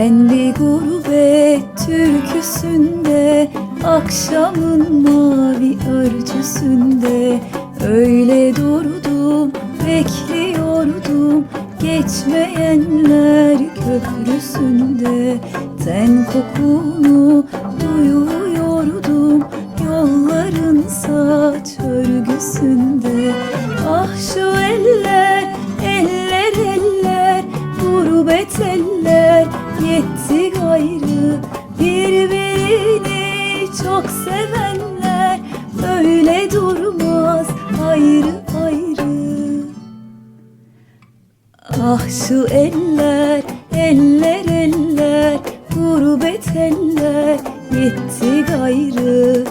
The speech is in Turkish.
Ben bir gurbet türküsünde Akşamın mavi örtüsünde. Öyle durdum bekliyordum Geçmeyenler köprüsünde. Ten kokunu yetti gayrı Birbirini çok sevenler Böyle durmaz ayrı ayrı. Ah şu eller, eller eller Gurbet eller yetti gayrı